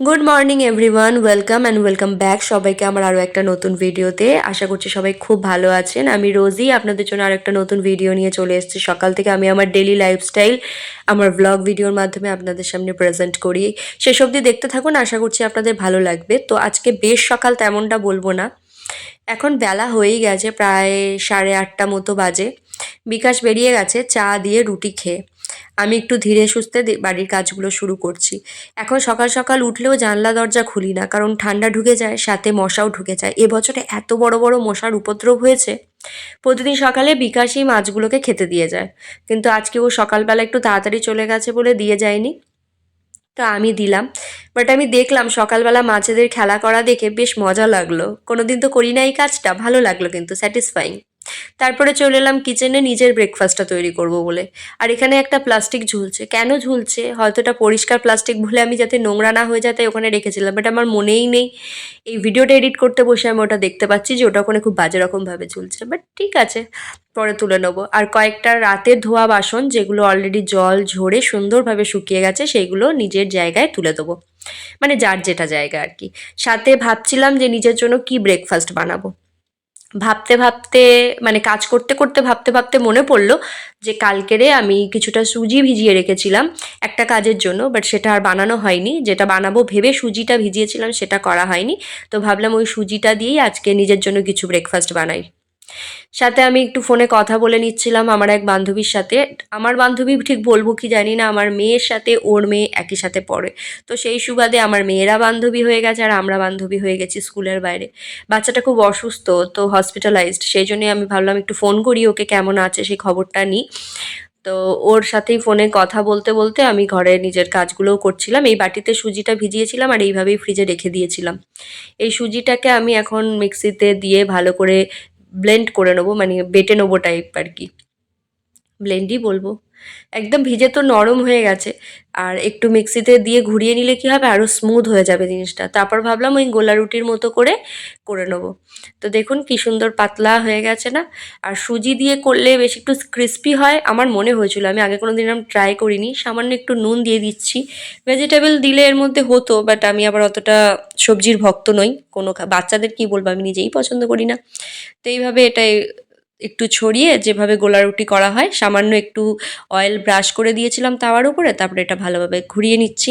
Good morning everyone welcome and welcome back সবাইকে আমার আরও একটা নতুন ভিডিওতে আশা করছি সবাই খুব ভালো আছেন। আমি রোজই আপনাদের জন্য আর একটা নতুন ভিডিও নিয়ে চলে এসেছি। সকাল থেকে আমি আমার ডেলি লাইফস্টাইল আমার ব্লগ ভিডিওর মাধ্যমে আপনাদের সামনে প্রেজেন্ট করি। সেসব অবধি দেখতে থাকুন, আশা করছি আপনাদের ভালো লাগবে। তো আজকে বেশ সকাল তেমনটা বলব না। এখন বেলা হয়েই গেছে, প্রায় সাড়ে আটটা মতো বাজে। বিকাশ বেরিয়ে গেছে, চা দিয়ে রুটি খেয়ে। আমি একটু ধীরে সুস্থে বাড়ির কাজগুলো শুরু করছি। এখন সকাল সকাল উঠলেও জানলা দরজা খুলি না, কারণ ঠান্ডা ঢুকে যায়, সাথে মশাও ঢুকে যায়। এবছরে এত বড় বড় মশার উপদ্রব হয়েছে, প্রতিদিন সকালে বিকাশই মাছগুলোকে খেতে দিয়ে যায়। কিন্তু আজকে ও সকালবেলা একটু তাড়াতাড়ি চলে গেছে বলে দিয়ে যায়নি। তো আমি দিলাম বাট আমি দেখলাম সকালবেলা মাছেদের খেলা করা দেখে বেশ মজা লাগল। কোনোদিন তো করি না এই কাজটা, ভালো লাগল কিন্তু স্যাটিসফাইং তারপরে চলে এলাম কিচেনে নিজের ব্রেকফাস্টটা তৈরি করব বলে। আর এখানে একটা প্লাস্টিক ঝুলছে। কেন ঝুলছে? হয়তো এটা পরিষ্কার প্লাস্টিক ভুলে আমি যাতে নোংরা না হয়ে যায়, তাই ওখানে রেখেছিলাম। বাট আমার মনেই নেই। এই ভিডিওটা এডিট করতে বসে আমি ওটা দেখতে পাচ্ছি যে ওটা ওখানে খুব বাজে রকমভাবে ঝুলছে। বাট ঠিক আছে, পরে তুলে নেব। আর কয়েকটা রাতের ধোয়া বাসন, যেগুলো অলরেডি জল ঝরে সুন্দরভাবে শুকিয়ে গেছে, সেইগুলো নিজের জায়গায় তুলে দেবো। মানে যার যেটা জায়গা আর কি। সাথে ভাবছিলাম যে নিজের জন্য কি ব্রেকফাস্ট বানাবো। ভাবতে ভাবতে মানে কাজ করতে করতে ভাবতে ভাবতে মনে পড়ল যে কালকেরে আমি কিছুটা সুজি ভিজিয়ে রেখেছিলাম একটা কাজের জন্য বাট সেটা আর বানানো হয়নি। যেটা বানাবো ভেবে সুজিটা ভিজিয়েছিলাম, সেটা করা হয়নি। তো ভাবলাম ওই সুজিটা দিয়েই আজকে নিজের জন্য কিছু ব্রেকফাস্ট বানাই। সাথে আমি একটু ফোনে কথা বলে নিচ্ছিলাম আমার এক বান্ধবীর সাথে। আমার বান্ধবী ঠিক বলব কি জানি না, আমার মেয়ের সাথে ওর মেয়ে একই সাথে পড়ে। তো সেই সুবাদে আমার মেয়েরা বান্ধবী হয়ে গেছে আর আমরা বান্ধবী হয়ে গেছি স্কুলের বাইরে। বাচ্চাটা খুব অসুস্থ, তো হসপিটালাইজড সেই জন্যই আমি ভাবলাম একটু ফোন করি ওকে কেমন আছে সেই খবরটা নিই। তো ওর সাথেই ফোনে কথা বলতে বলতে আমি ঘরে নিজের কাজগুলোও করছিলাম। এই বাটিতে সুজিটা ভিজিয়েছিলাম আর এইভাবেই ফ্রিজে রেখে দিয়েছিলাম। এই সুজিটাকে আমি এখন মিক্সিতে দিয়ে ভালো করে ব্লেন্ড করে নেব মানে বেটে নেব টাইপ আর কি। ব্লেন্ডই বলব। একদম ভিজে তো নরম হয়ে গেছে। আর একটু মিক্সিতে দিয়ে ঘুরিয়ে নিলে কি হবে? আরও স্মুথ হয়ে যাবে জিনিসটা। তারপর ভাবলাম ওই গোলা রুটির মতো করে করে নেব। তো দেখুন কি সুন্দর পাতলা হয়ে গেছে না? আর সুজি দিয়ে করলে বেশ একটু ক্রিস্পি হয় আমার মনে হয়েছিল। আমি আগে কোনো দিন ট্রাই করিনি। সামান্য একটু নুন দিয়ে দিচ্ছি। ভেজিটেবল দিলে এর মধ্যে হতো বাট আমি আবার অতটা সবজির ভক্ত নই। কোনো বাচ্চাদের কি বলব? আমি নিজেই পছন্দ করি না। তো এইভাবে এটাই একটু ছড়িয়ে যেভাবে গোলা রুটি করা হয়, সামান্য একটু অয়েল ব্রাশ করে দিয়েছিলাম তাওয়ার উপরে, তারপরে এটা ভালোভাবে ঘুরিয়ে নিচ্ছি।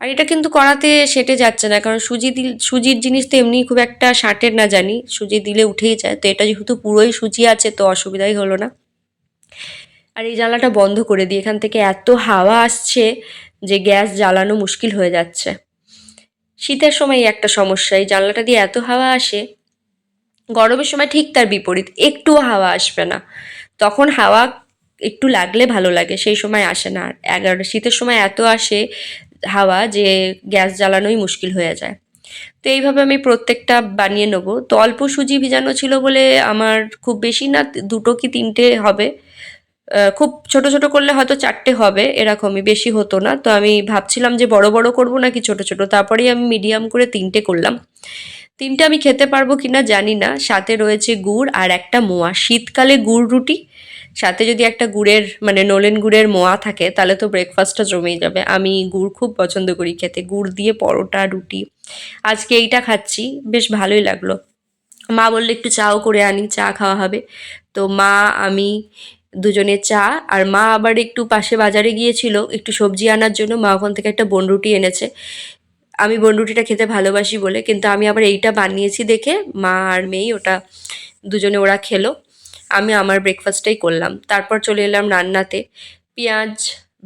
আর এটা কিন্তু করাতে সেটে যাচ্ছে না, কারণ সুজি দিল, সুজির জিনিস তো এমনি খুব একটা সাঁটের না জানি, সুজি দিলে উঠেই যায়, তো এটা যেহেতু পুরোই সুজি আছে, তো অসুবিধাই হলো না। আর এই জানলাটা বন্ধ করে দিই, এখান থেকে এত হাওয়া আসছে যে গ্যাস জ্বালানো মুশকিল হয়ে যাচ্ছে। শীতের সময় একটা সমস্যা, এই জানলাটা দিয়ে এত হাওয়া আসে গরমের সময় ঠিক তার বিপরীত, একটুও হাওয়া আসবে না। তখন হাওয়া একটু লাগলে ভালো লাগে, সেই সময় আসে না। আর এগারো, শীতের সময় এত আসে হাওয়া যে গ্যাস জ্বালানোই মুশকিল হয়ে যায়। তো এইভাবে আমি প্রত্যেকটা বানিয়ে নেব। তো অল্প সুজি ভিজানো ছিল বলে আমার খুব বেশি না, দুটো কি তিনটে হবে। খুব ছোট ছোট করলে হয়তো চারটে হবে, এরকমই বেশি হতো না। তো আমি ভাবছিলাম যে বড় বড় করব নাকি ছোট ছোট। তারপরেই আমি মিডিয়াম করে তিনটে করলাম। তিনটে আমি খেতে পারব কিনা জানি না। সাথে রয়েছে গুড় আর একটা মোয়া। শীতকালে গুড় রুটি, সাথে যদি একটা গুড়ের মানে নলেন গুড়ের মোয়া থাকে, তাহলে তো ব্রেকফাস্টটা জমেই যাবে। আমি গুড় খুব পছন্দ করি খেতে। গুড় দিয়ে পরোটা, রুটি। আজকে এইটা খাচ্ছি, বেশ ভালোই লাগল। মা বললে, একটু চাও করে আনি, চা খাওয়া হবে। তো মা, আমি দুজনে চা, আর মা আবার একটু পাশে বাজারে গিয়েছিল, একটু সবজি আনার জন্য। মা ওখান থেকে একটা বনরুটি এনেছে। আমি বনরুটিটা খেতে ভালোবাসি বলে, কিন্তু আমি আবার এইটা বানিয়েছি দেখে মা আর মেয়ে ওটা দুজনে ওরা খেলো। আমি আমার ব্রেকফাস্টটাই করলাম। তারপর চলে এলাম রান্নাতে। পেঁয়াজ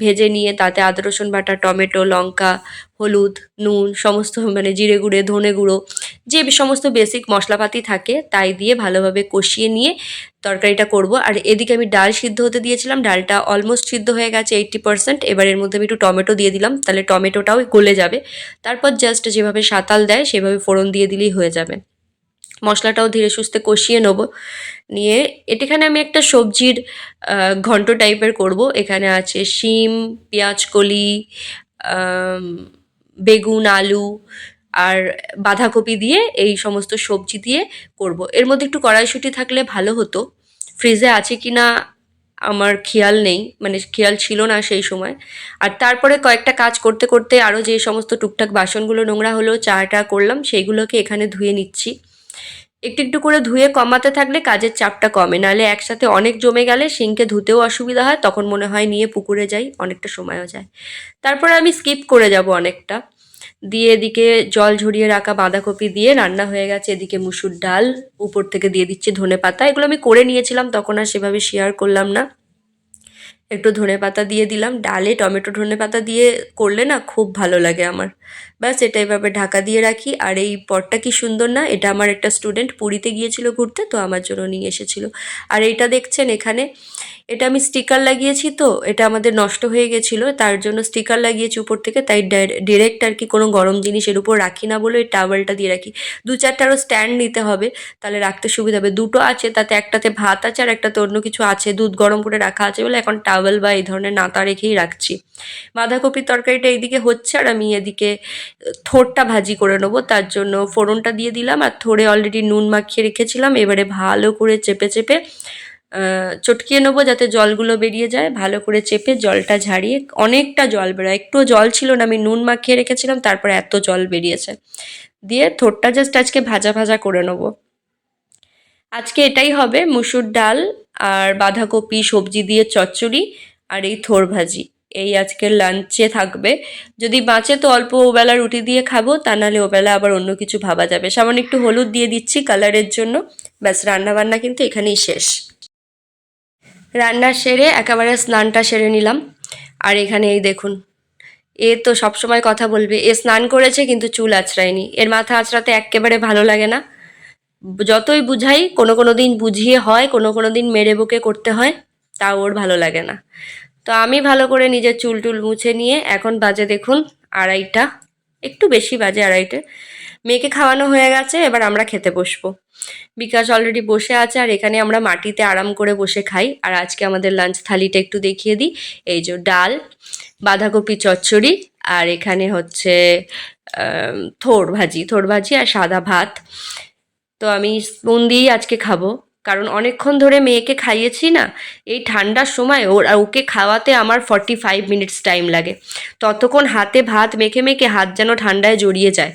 ভেজে নিয়ে তাতে আদা, রসুন বাটা, টমেটো, লঙ্কা, হলুদ, নুন, সমস্ত মানে জিরে গুঁড়ে, ধনে গুঁড়ো, যে সমস্ত বেসিক মশলাপাতি থাকে তাই দিয়ে ভালোভাবে কষিয়ে নিয়ে তরকারিটা করব। আর এদিকে আমি ডাল সিদ্ধ হতে দিয়েছিলাম, ডালটা অলমোস্ট সিদ্ধ হয়ে গেছে এইট্টি পার্সেন্ট এবার এর মধ্যে আমি একটু টমেটো দিয়ে দিলাম, তাহলে টমেটোটাও গলে যাবে। তারপর জাস্ট যেভাবে সাঁতাল দেয়, সেভাবে ফোড়ন দিয়ে দিলেই হয়ে যাবে। মশলাটাও ধীরে সুস্থে কষিয়ে নেব। নিয়ে এটাখানে আমি একটা সবজির ঘন্ট টাইপের করব। এখানে আছে শিম পেঁয়াজ কলি বেগুন, আলু আর বাঁধাকপি দিয়ে এই সমস্ত সবজি দিয়ে করব। এর মধ্যে একটু কড়াইশুঁটি থাকলে ভালো হতো। ফ্রিজে আছে কি না আমার খেয়াল নেই মানে খেয়াল ছিল না সেই সময়। আর তারপরে কয়েকটা কাজ করতে করতে আরও যে সমস্ত টুকটাক বাসনগুলো নোংরা হলো, চাটা করলাম, সেইগুলোকে এখানে ধুয়ে নিচ্ছি। একটু একটু করে ধুয়ে কমাতে থাকলে কাজের চাপটা কমে। নাহলে একসাথে অনেক জমে গেলে সিঙ্কে ধুতেও অসুবিধা হয়, তখন মনে হয় নিয়ে পুকুরে যাই, অনেকটা সময়ও যায়। তারপরে আমি স্কিপ করে যাব অনেকটা। দিয়ে এদিকে জল ঝরিয়ে রাখা বাঁধাকপি দিয়ে রান্না হয়ে গেছে। এদিকে মুসুর ডাল, উপর থেকে দিয়ে দিচ্ছি ধনে পাতা। এগুলো আমি করে নিয়েছিলাম, তখন আর সেভাবে শেয়ার করলাম না। একটু ধনে পাতা দিয়ে দিলাম। ডালে টমেটো ধনে পাতা দিয়ে করলে না খুব ভালো লাগে আমার। ব্যাস, এটা এভাবে ঢাকা দিয়ে রাখি। আর এই পটটা কি সুন্দর না? এটা আমার একটা স্টুডেন্ট পুরীতে গিয়েছিল ঘুরতে, তো আমার জন্য নিয়ে এসেছিল। আর এইটা দেখছেন এখানে, এটা আমি স্টিকার লাগিয়েছি তো, এটা আমাদের নষ্ট হয়ে গেছিল, তার জন্য স্টিকার লাগিয়েছি উপর থেকে, তাই ডিরেক্ট আর কি কোনো গরম জিনিসের উপর রাখি না বলে টাওয়েলটা দিয়ে রাখি। দু চারটা আরও স্ট্যান্ড নিতে হবে, তাহলে রাখতে সুবিধা হবে। দুটো আছে, তাতে একটাতে ভাত আছে আর একটাতে অন্য কিছু আছে, দুধ গরম করে রাখা আছে বলে এখন টাওয়েল বা এই ধরনের নাতা রেখেই রাখছি। বাঁধাকপির তরকারিটা এইদিকে হচ্ছে আর আমি এদিকে থোরটা ভাজি করে নেব, তার জন্য ফোড়নটা দিয়ে দিলাম আর থোড়ে অলরেডি নুন মাখিয়ে রেখেছিলাম, এবারে ভালো করে চেপে চেপে চটকিয়ে নেব যাতে জলগুলো বেরিয়ে যায়, ভালো করে চেপে জলটা ঝাড়িয়ে, অনেকটা জল বেরোয় একটু জল ছিল না, আমি নুন মাখিয়ে রেখেছিলাম, তারপরে এত জল বেরিয়েছে। দিয়ে থোরটা জাস্ট আজকে ভাজা ভাজা করে নেব। আজকে এটাই হবে, মুসুর ডাল আর বাঁধাকপি, সবজি দিয়ে চচ্চড়ি আর এই থোর ভাজি। এই আজকের লাঞ্চে থাকবে। যদি বাঁচে তো অল্প ওবেলা রুটি দিয়ে খাব, তা নাহলে ওবেলা আবার অন্য কিছু ভাবা যাবে। সামান্য একটু হলুদ দিয়ে দিচ্ছি কালারের জন্য। ব্যাস, রান্নাবান্না কিন্তু এখানেই শেষ। রান্না সেরে একেবারে স্নানটা সেরে নিলাম। আর এখানে এই দেখুন, এ তো সবসময় কথা বলবে। এ স্নান করেছে কিন্তু চুল আঁচড়ায়নি এর মাথা আঁচড়াতে একেবারে ভালো লাগে না। যতই বুঝাই, কোনো কোনো দিন বুঝিয়ে হয়, কোনো কোনো দিন মেরে বুকে করতে হয়, তা ওর ভালো লাগে না। তো আমি ভালো করে নিজের চুল টুল মুছে নিয়ে এখন বাজে দেখুন আড়াইটা, একটু বেশি বাজে আড়াইটে। মেয়েকে খাওয়ানো হয়ে গেছে, এবার আমরা খেতে বসবো। বিকাশ অলরেডি বসে আছে আর এখানে আমরা মাটিতে আরাম করে বসে খাই। আর আজকে আমাদের লাঞ্চ থালিটা একটু দেখিয়ে দিই। এই যে ডাল, বাঁধাকপি চচ্চড়ি আর এখানে হচ্ছে থোড় ভাজি থোড় ভাজি আর সাদা ভাত। তো আমি স্পুন দিয়েই আজকে খাব। কারণ অনেকক্ষণ ধরে মেয়েকে খাইয়েছি না, এই ঠান্ডার সময় ওর, আর ওকে খাওয়াতে আমার ফর্টি ফাইভ মিনিটস টাইম লাগে। ততক্ষণ হাতে ভাত মেখে মেখে হাত যেন ঠান্ডায় জড়িয়ে যায়।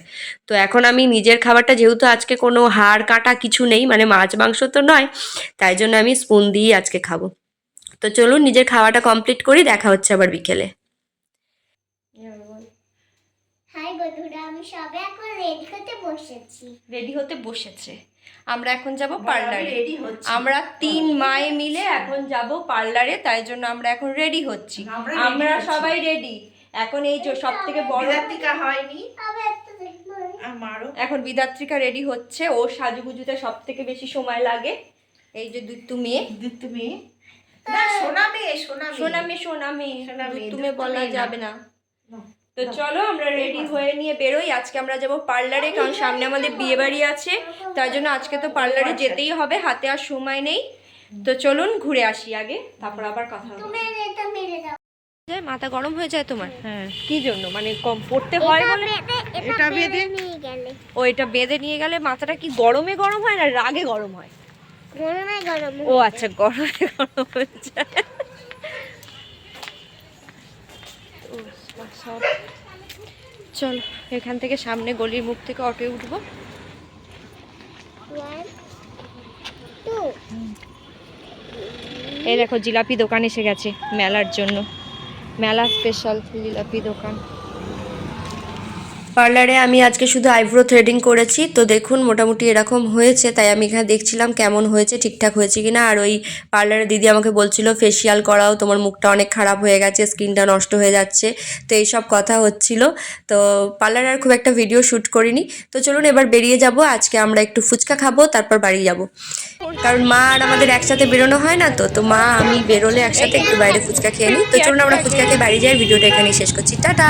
তো এখন আমি নিজের খাবারটা যেহেতু আজকে কোনো হাড় কাটা কিছু নেই মানে মাছ মাংস তো নয়, তাই জন্য আমি স্পুন দিয়েই আজকে খাব। তো চলুন নিজের খাওয়াটা কমপ্লিট করি, দেখা হচ্ছে আবার বিকেলে। বন্ধুরা আমি সবে এখন রেডি করতে বসেছি। রেডি হতে বসেছে। আমরা এখন যাব পার্লারে। রেডি হচ্ছি। আমরা তিন মায়ে মিলে এখন যাব পার্লারে তাই জন্য আমরা এখন রেডি হচ্ছি। আমরা। সবাই রেডি এখন এই যে সব থেকে বড় হয়নি। এখন বিদাত্রিকা রেডি হচ্ছে। ও সাজুগুজুতে সব থেকে বেশি সময় লাগে। এই যে দুত্তু মেয়ে। দিত্তু মেয়ে। না সোনা মেয়ে সোনা মেয়ে। সোনা মেয়ে সোনা মেয়ে। দুত্তু মেয়ে বলা যাবে না। তো চলো আমরা রেডি হয়ে নিয়ে বেরোই। আজকে আমরা যাব পার্লারে কারণ সামনে আমাদের বিয়ে বাড়ি আছে। তার জন্য আজকে তো পার্লারে যেতেই হবে হাতে আর সময় নেই। তো চলুন ঘুরে আসি আগে তারপর আবার কথা হবে। তুমি এটা মেরে দাও। যায় মাথা গরম হয়ে যায় তোমার? হ্যাঁ। কি জন্য? মানে কম পড়তে হয় এটা বলে? বেঁধে এটা বেঁধে বেঁধে? নিয়ে গেলে। ও এটা বেঁধে নিয়ে গেলে মাথাটা কি গরমে গরম হয় না রাগে গরম হয়? গরমে গরম ও আচ্ছা গরমে গরম হয়ে যায়। চল, এখান থেকে সামনে গলির মুখ থেকে অটোয় উঠবো। এই দেখো জিলাপি দোকান এসে গেছে মেলার জন্য। মেলা স্পেশাল জিলাপি দোকান। পার্লারে আমি আজকে শুধু আইব্রো থ্রেডিং করেছি। তো দেখুন, মোটামুটি এরকম হয়েছে। তাই আমি এখানে দেখছিলাম কেমন হয়েছে, ঠিকঠাক হয়েছে কি না আর ওই পার্লারে দিদি আমাকে বলছিল ফেসিয়াল করাও, তোমার মুখটা অনেক খারাপ হয়ে গেছে স্কিনটা নষ্ট হয়ে যাচ্ছে। তো এইসব কথা হচ্ছিল। তো পার্লারে আর খুব একটা ভিডিও শ্যুট করিনি। তো চলুন এবার বেরিয়ে যাব। আজকে আমরা একটু ফুচকা খাব, তারপর বাড়ি যাব। কারণ মা আর আমাদের একসাথে বেরোনো হয় না তো তো মা, আমি বেরোলে একসাথে একটু বাইরে ফুচকা খেয়ে নিই। তো চলুন আমরা ফুচকা খেয়ে বাড়ি যাই। ভিডিওটা এখানেই শেষ করছি। টাটা!